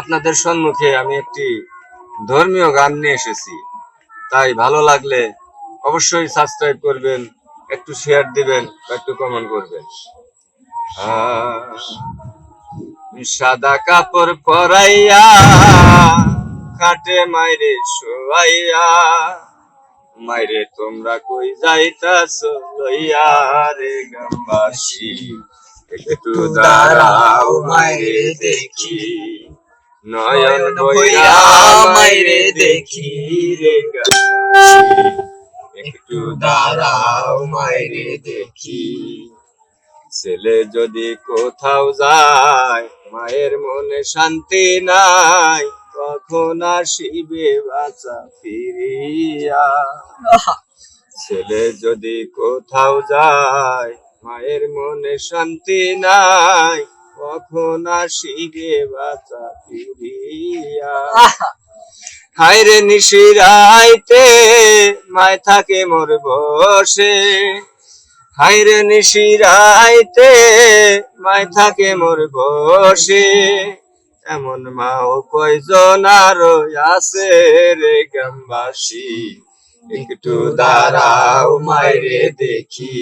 আপনাদের সম্মুখে আমি একটি ধর্মীয় গান নিয়ে এসেছি। তাই ভালো লাগলে অবশ্যই সাবস্ক্রাইব করবেন, একটু শেয়ার দিবেন বা একটু কমেন্ট করবেন। সাদা কাপড় পরাইয়া, খাটে মাইরে শোয়াইয়া, মাইরে তোমরা কই যাইতাছ লইয়া রে গামবাসী একটু দাঁড়াও মাইরে দেখি নয়ন বইরা মাইরে দেখি রে একটু দাঁড়াও মাইরে দেখি ছেলে যদি কোথাও যায় মায়ের মনে শান্তি নাই কখন আসিবে বাঁচা ফিরিয়া? ছেলে যদি কোথাও যায় মায়ের মনে শান্তি নাই কখন আসিবে বাঁচা ফিরিয়া? হায়রে নিশিরাইতে মায় থাকে মোর বসে। হায়রে নিশিরাইতে মায় থাকে মোর বসে। এমন মাও কয়জন আর আছে রে গ্রামবাসী? একটু দাঁড়াও মাইরে দেখি।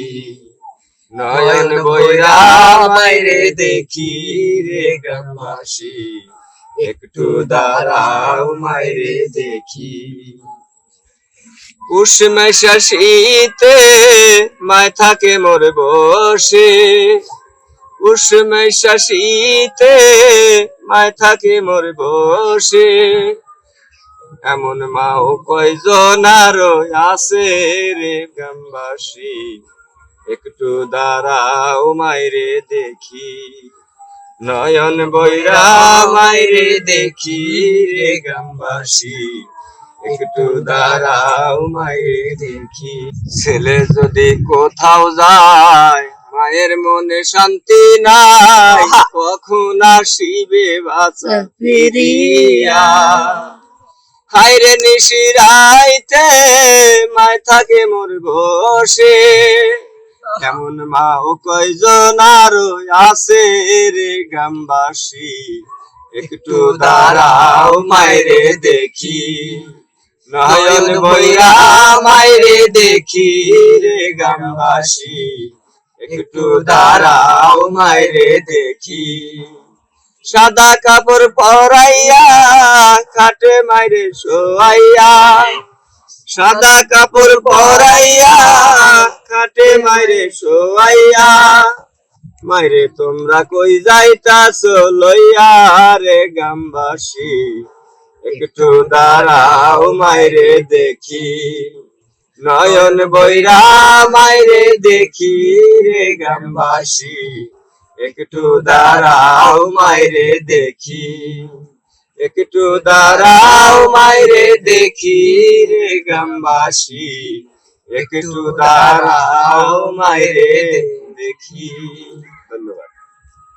নয়ন বইরা মাইরে দেখি রে গ্রামবাসী। একটু দাঁড়াও মাইরে দেখি। উষ্মে শীতে মায় থাকে মোর বসে। উষ্মে শীতে মায় থাকে মোর বসে। এমন মাও কয়জন আরও আছে রে গ্রামবাসী। একটু দাঁড়াও মাইরে দেখি। নয়ন বৈরা মাইরে দেখি রে গ্রামবাসী। একটু দাঁড়াও মাইরে দেখি। ছেলে যদি কোথাও যায় মায়ের মনে শান্তি নাই। কখন আসিবে বাঁচা ফিরিয়া? হাইরে নিশিরাইতে মায় থাকে মোর বসে। এমন মা ও কয়জন আরও আছে রে গ্রামবাসী? একটু দাঁড়াও মাইরে দেখি। নয়ন বইরা মাইরে দেখি রে গ্রামবাসী। একটু দাঁড়াও মাইরে দেখি। সাদা কাপড় পরাইয়া, কাটে মাইরে শোয়াইয়া। সাদা কাপড় পরাইয়া কাটে মাইরে শোয়াইয়া। মাইরে তোমরা কই যাইতাছ লইয়া রে গামবাসী একটু দাঁড়াও মাইরে দেখি। নয়ন বৈরা মাইরে দেখি রে গামবাসী একটু দাঁড়াও মাইরে দেখি। একটু দাঁড়াও মাইরে দেখি রে গ্রামবাসী। একটু দাঁড়াও মাইরে দেখি।